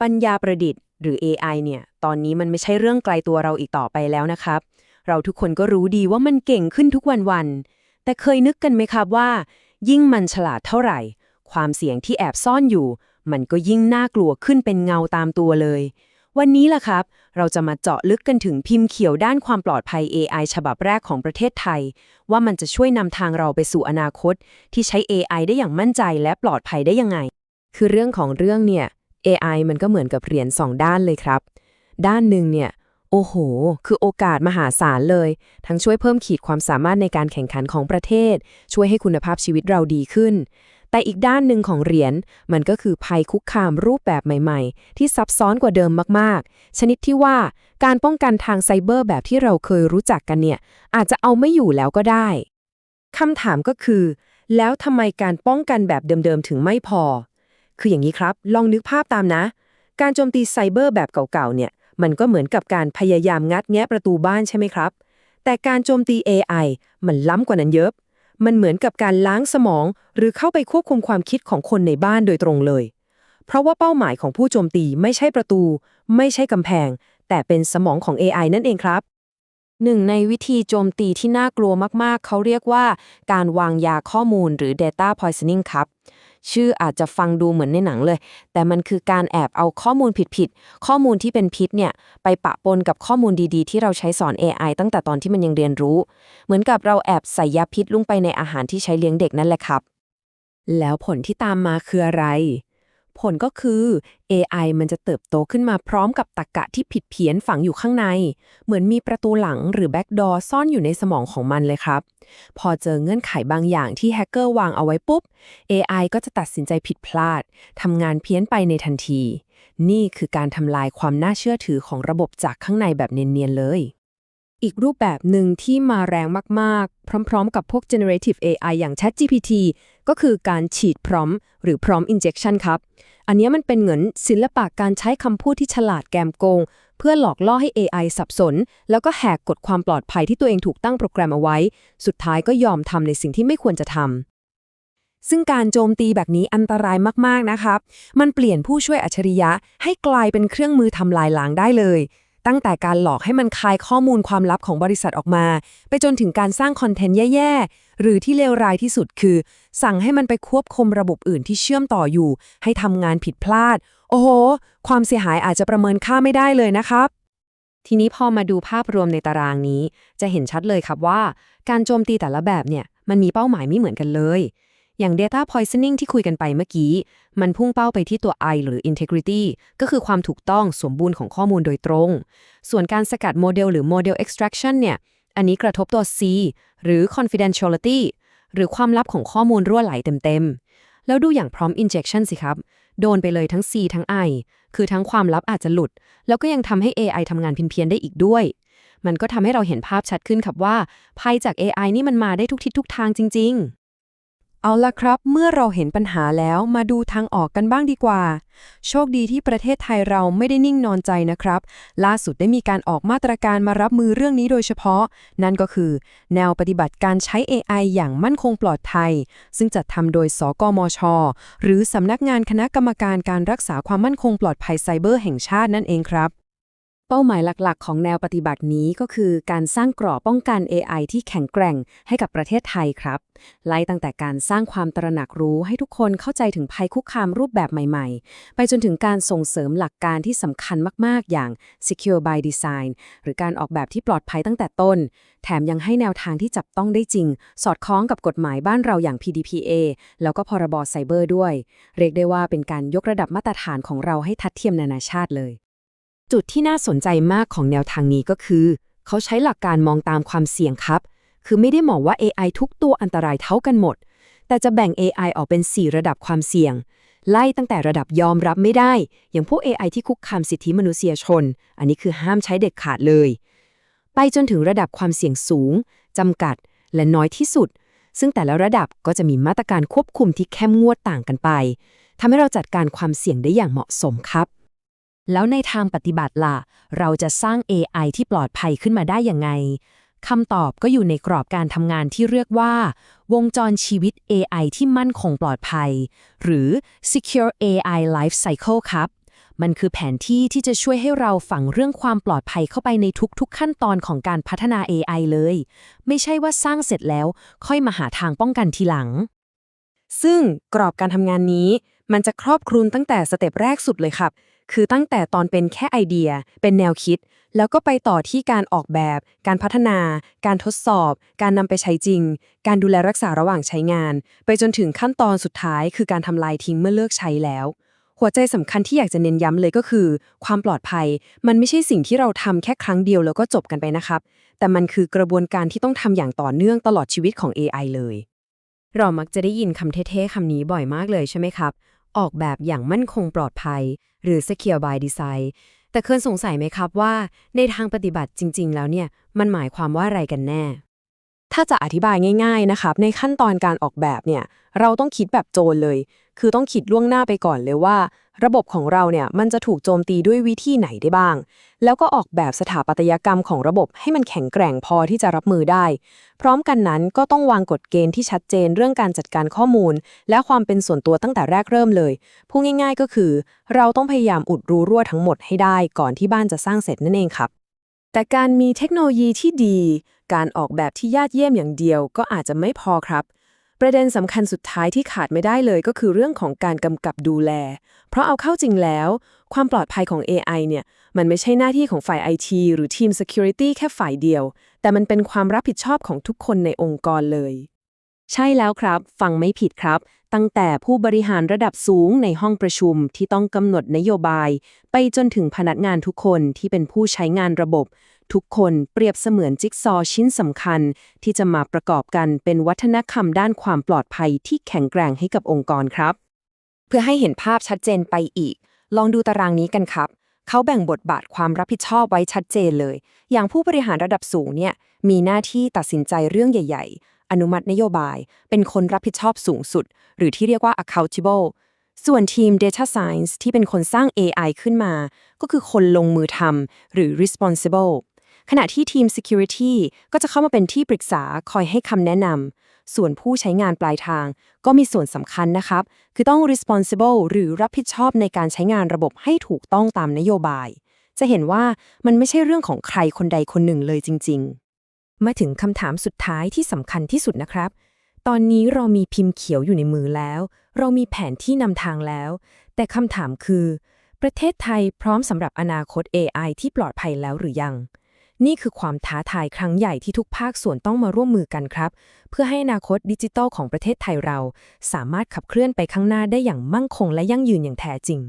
ปัญญาประดิษฐ์หรือ AI เนี่ย ตอนนี้มันไม่ใช่เรื่องไกลตัวเราอีกต่อไปแล้วนะครับ เราทุกคนก็รู้ดีว่ามันเก่งขึ้นทุกวันๆแต่เคยนึกกันไหมครับว่า ยิ่งมันฉลาดเท่าไหร่ ความเสี่ยงที่แอบซ่อนอยู่ มันก็ยิ่งน่ากลัวขึ้นเป็นเงาตามตัวเลย วันนี้ล่ะครับ เราจะมาเจาะลึกกันถึงพิมพ์เขียวด้านความปลอดภัย AI ฉบับแรกของประเทศไทย ว่ามันจะช่วยนำทางเราไปสู่อนาคต ที่ใช้ AI ได้อย่างมั่นใจและปลอดภัยได้ยังไง คือเรื่องของเรื่องเนี่ย AI มันก็เหมือนกับเหรียญสองด้านเลยครับ ด้านหนึ่งเนี่ย โอ้โห คือโอกาสมหาศาลเลย ทั้งช่วยเพิ่มขีดความสามารถในการแข่งขันของประเทศ ช่วยให้คุณภาพชีวิตเราดีขึ้น แต่อีกด้านหนึ่งของเหรียญมันก็คือภัยคุกคามรูปแบบใหม่ๆ ที่ซับซ้อนกว่าเดิมมากๆ ชนิดที่ว่าการป้องกันทางไซเบอร์แบบที่เราเคยรู้จักกันเนี่ย อาจจะเอาไม่อยู่แล้วก็ได้คำถามก็คือ แล้วทำไมการป้องกันแบบเดิมๆถึงไม่พอ คืออย่างนี้ครับ ลองนึกภาพตามนะ การโจมตีไซเบอร์แบบเก่าๆเนี่ย มันก็เหมือนกับการพยายามงัดแงะประตูบ้านใช่ไหมครับ แต่การโจมตี AI มันล้ำกว่านั้นเยอะ มันเหมือนกับการล้างสมอง หรือเข้าไปควบคุมความคิดของคนในบ้านโดยตรงเลย เพราะว่าเป้าหมายของผู้โจมตีไม่ใช่ประตู ไม่ใช่กำแพง แต่เป็นสมองของ AI นั่นเองครับหนึ่งในวิธีโจมตีที่น่ากลัวมาก ๆ เขาเรียกว่า การวางยาข้อมูลหรือ data poisoning ครับ ชื่ออาจจะฟังดูเหมือนในหนังเลย แต่มันคือการแอบเอาข้อมูลผิดๆ ข้อมูลที่เป็นพิษเนี่ย ไปปะปนกับข้อมูลดีๆ ที่เราใช้สอน AI ตั้งแต่ตอนที่มันยังเรียนรู้ เหมือนกับเราแอบใส่ยาพิษลงไปในอาหารที่ใช้เลี้ยงเด็กนั่นแหละครับ แล้วผลที่ตามมาคืออะไร ผลก็คือ AI มันจะเติบโตขึ้นมาพร้อมกับตรรกะที่ผิดเพี้ยนฝังอยู่ข้างใน เหมือนมีประตูหลังหรือแบ็กดอร์ซ่อนอยู่ในสมองของมันเลยครับ พอเจอเงื่อนไขบางอย่างที่แฮกเกอร์วางเอาไว้ปุ๊บ AI ก็จะตัดสินใจผิดพลาดทำงานเพี้ยนไปในทันที นี่คือการทำลายความน่าเชื่อถือของระบบจากข้างในแบบเนียนๆเลย อีกรูปแบบหนึ่งที่มาแรงมากๆ พร้อมๆ กับพวก generative AI อย่าง ChatGPT ก็คือการฉีดพร้อมหรือ prompt injection ครับ อันนี้มันเป็นเหมือนศิลปะการใช้คำพูดที่ฉลาดแกมโกง เพื่อหลอกล่อให้ AI สับสน แล้วก็แหกกฎความปลอดภัยที่ตัวเองถูกตั้งโปรแกรมเอาไว้ สุดท้ายก็ยอมทำในสิ่งที่ไม่ควรจะทำซึ่งการโจมตีแบบนี้อันตรายมาก ๆ นะครับ มันเปลี่ยนผู้ช่วยอัจฉริยะให้กลายเป็นเครื่องมือทำลายล้างได้เลย ตั้งแต่การหลอกให้มันคายข้อมูลความลับของบริษัทออกมา ไปจนถึงการสร้างคอนเทนต์แย่ๆ หรือที่เลวร้ายที่สุดคือ สั่งให้มันไปควบคุมระบบอื่นที่เชื่อมต่ออยู่ ให้ทำงานผิดพลาด โอ้โห ความเสียหายอาจจะประเมินค่าไม่ได้เลยนะครับ ทีนี้พอมาดูภาพรวมในตารางนี้ จะเห็นชัดเลยครับว่า การโจมตีแต่ละแบบเนี่ยมันมีเป้าหมายไม่เหมือนกันเลย อย่าง data poisoning ที่คุยกันไปเมื่อกี้ มันพุ่งเป้าไปที่ตัว I หรือ integrity ก็คือความถูกต้องสมบูรณ์ของข้อมูลโดยตรง ส่วนการสกัดโมเดลหรือ model extraction เนี่ย อันนี้กระทบตัว C หรือ confidentiality หรือความลับของข้อมูลรั่วไหลเต็มๆ แล้วดูอย่าง prompt injection สิครับ โดนไปเลยทั้ง C ทั้ง I คือทั้งความลับอาจจะหลุด แล้วก็ยังทำให้ AI ทำงานเพี้ยนๆได้อีกด้วยมันก็ทำให้เราเห็นภาพชัดขึ้นครับว่า ภัยจาก AI นี่มันมาได้ทุกทิศทุกทางจริงๆ เอาละครับ เมื่อเราเห็นปัญหาแล้วมาดูทางออกกันบ้างดีกว่า โชคดีที่ประเทศไทยเราไม่ได้นิ่งนอนใจนะครับ ล่าสุดได้มีการออกมาตรการมารับมือเรื่องนี้โดยเฉพาะ นั่นก็คือ แนวปฏิบัติการใช้ AI อย่างมั่นคงปลอดภัย ซึ่งจัดทำโดย สกมช หรือสำนักงานคณะกรรมการการรักษาความมั่นคงปลอดภัยไซเบอร์แห่งชาตินั่นเองครับ เป้าหมายหลักๆ ของแนวปฏิบัตินี้ก็คือการสร้างกรอบป้องกัน AI ที่แข็งแกร่งให้กับประเทศไทยครับ ไล่ตั้งแต่การสร้างความตระหนักรู้ให้ทุกคนเข้าใจถึงภัยคุกคามรูปแบบใหม่ๆ ไปจนถึงการส่งเสริมหลักการที่สำคัญมากๆ อย่าง secure by design หรือการออกแบบที่ปลอดภัยตั้งแต่ต้น แถมยังให้แนวทางที่จับต้องได้จริง สอดคล้องกับกฎหมายบ้านเราอย่าง PDPA แล้วก็พรบไซเบอร์ด้วย เรียกได้ว่าเป็นการยกระดับมาตรฐานของเราให้ทัดเทียมนานาชาติเลย จุดที่น่าสนใจมากของแนวทางนี้ก็คือ เขาใช้หลักการมองตามความเสี่ยงครับ คือไม่ได้มองว่า AI ทุกตัวอันตรายเท่ากันหมด แต่จะแบ่ง AI ออกเป็น 4 ระดับความเสี่ยง ไล่ตั้งแต่ระดับยอมรับไม่ได้ อย่างพวก AI ที่คุกคามสิทธิมนุษยชน อันนี้คือห้ามใช้เด็ดขาดเลย ไปจนถึงระดับความเสี่ยงสูงจำกัด และน้อยที่สุด ซึ่งแต่ละระดับก็จะมีมาตรการควบคุมที่เข้มงวดต่างกันไปทำให้เราจัดการความเสี่ยงได้อย่างเหมาะสมครับ แล้วในทางปฏิบัติล่ะ เราจะสร้าง AI ที่ปลอดภัยขึ้นมาได้ยังไงคำตอบก็อยู่ในกรอบการทำงานที่เรียกว่า วงจรชีวิต AI ที่มั่นคงปลอดภัย หรือ Secure AI Life Cycle ครับ มันคือแผนที่ที่จะช่วยให้เราฝังเรื่องความปลอดภัยเข้าไปในทุกๆขั้นตอนของการพัฒนา AI เลย ไม่ใช่ว่าสร้างเสร็จแล้วค่อยมาหาทางป้องกันทีหลัง ซึ่งกรอบการทำงานนี้ มันจะครอบคลุมตั้งแต่สเต็ปแรกสุดเลยครับ คือตั้งแต่ตอนเป็นแค่ไอเดีย เป็นแนวคิด แล้วก็ไปต่อที่การออกแบบ การพัฒนา การทดสอบ การนำไปใช้จริง การดูแลรักษาระหว่างใช้งาน ไปจนถึงขั้นตอนสุดท้าย คือการทำลายทิ้งเมื่อเลิกใช้แล้ว หัวใจสำคัญที่อยากจะเน้นย้ำเลยก็คือ ความปลอดภัย มันไม่ใช่สิ่งที่เราทำแค่ครั้งเดียวแล้วก็จบกันไปนะครับ แต่มันคือกระบวนการที่ต้องทำอย่างต่อเนื่องตลอดชีวิตของ AI เลยเรามักจะได้ยินคำเท่ๆคำนี้บ่อยมากเลยใช่ไหมครับ ออกแบบอย่างมั่นคงปลอดภัย หรือ Secure by Design แต่เคยสงสัยไหมครับว่า ในทางปฏิบัติจริง ๆ แล้วเนี่ย มันหมายความว่าอะไรกันแน่ ถ้าจะอธิบายง่าย ๆ นะครับ ในขั้นตอนการออกแบบเนี่ย เราต้องคิดแบบโจรเลย คือต้องคิดล่วงหน้าไปก่อนเลยว่า ระบบของเราเนี่ยมันจะถูกโจมตีด้วยวิธีไหนได้บ้าง แล้วก็ออกแบบสถาปัตยกรรมของระบบให้มันแข็งแกร่งพอที่จะรับมือได้ พร้อมกันนั้นก็ต้องวางกฎเกณฑ์ที่ชัดเจนเรื่องการจัดการข้อมูล และความเป็นส่วนตัวตั้งแต่แรกเริ่มเลยพูดง่าย ๆ ก็คือ เราต้องพยายามอุดรูรั่วทั้งหมดให้ได้ก่อนที่บ้านจะสร้างเสร็จนั่นเองครับแต่การมีเทคโนโลยีที่ดี การออกแบบที่ยอดเยี่ยมอย่างเดียวก็อาจจะไม่พอครับ ประเด็นสำคัญสุดท้ายที่ขาดไม่ได้เลยก็คือเรื่องของการกำกับดูแล เพราะเอาเข้าจริงแล้ว ความปลอดภัยของ AI เนี่ย มันไม่ใช่หน้าที่ของฝ่าย IT หรือทีม Security แค่ฝ่ายเดียว แต่มันเป็นความรับผิดชอบของทุกคนในองค์กรเลย ใช่แล้วครับ ฟังไม่ผิดครับ ตั้งแต่ผู้บริหารระดับสูงในห้องประชุมที่ต้องกำหนดนโยบาย ไปจนถึงพนักงานทุกคนที่เป็นผู้ใช้งานระบบ ทุกคนเปรียบเสมือนจิ๊กซอว์ชิ้นสำคัญ ที่จะมาประกอบกันเป็นวัฒนธรรมด้านความปลอดภัยที่แข็งแกร่งให้กับองค์กรครับ เพื่อให้เห็นภาพชัดเจนไปอีก ลองดูตารางนี้กันครับเขาแบ่งบทบาทความรับผิดชอบไว้ชัดเจนเลย อย่างผู้บริหารระดับสูงเนี่ย มีหน้าที่ตัดสินใจเรื่องใหญ่ๆ อนุมัตินโยบาย เป็นคนรับผิดชอบสูงสุด หรือที่เรียกว่า accountable ส่วนทีม Data Science ที่เป็นคนสร้าง AI ขึ้นมา ก็คือคนลงมือทำหรือ responsible ขณะที่ทีม Security ก็จะเข้ามาเป็นที่ปรึกษาคอยให้คำแนะนำ ส่วนผู้ใช้งานปลายทาง ก็มีส่วนสำคัญนะครับ คือต้อง responsible หรือรับผิดชอบในการใช้งานระบบให้ถูกต้องตามนโยบาย จะเห็นว่ามันไม่ใช่เรื่องของใครคนใดคนหนึ่งเลยจริง ๆ มาถึงคำถามสุดท้ายที่สำคัญที่สุดนะครับ ตอนนี้เรามีพิมพ์เขียวอยู่ในมือแล้ว เรามีแผนที่นำทางแล้ว แต่คำถามคือ ประเทศไทยพร้อมสำหรับอนาคต AI ที่ปลอดภัยแล้วหรือยัง นี่คือความท้าทายครั้งใหญ่ที่ทุกภาคส่วนต้องมาร่วมมือกันครับ เพื่อให้อนาคตดิจิทัลของประเทศไทยเรา สามารถขับเคลื่อนไปข้างหน้าได้อย่างมั่งคงและยั่งยืนอย่างแท้จริง